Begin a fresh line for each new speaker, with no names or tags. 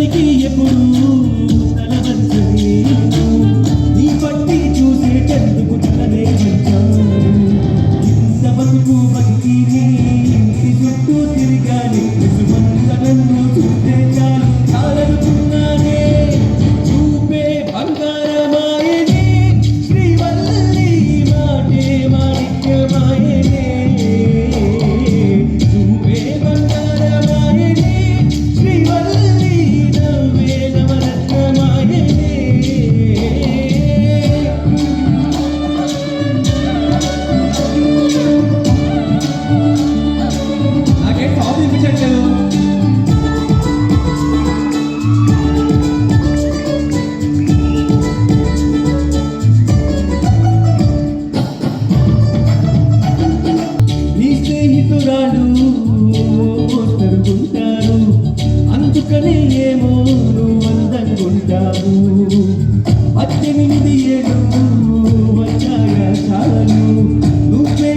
గలికి ఎప్పుడు మనుషురాలు కోరుకుంటారు అందుకనే ఏమో నువ్వు అందనుకుంటావు.